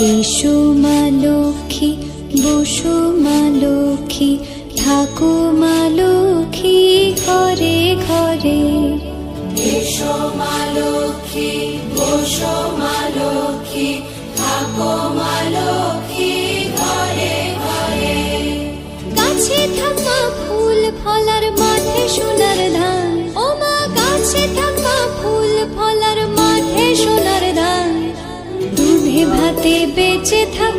এসো মা লক্ষ্মী, বসো মা লক্ষ্মী ঠাকো মা লক্ষ্মী ঘরে ঘরে। এসো মা লক্ষ্মী, বসো बेचे था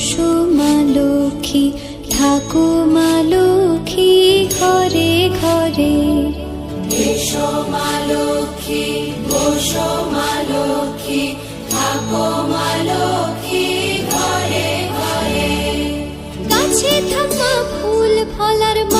বসো মা লক্ষ্মী থাকো লক্ষ্মী ঘরে ঘরে। এসো লক্ষ্মী বসো মা থাকো ঘরে। ঘরে থাকা ফুল ফলার মা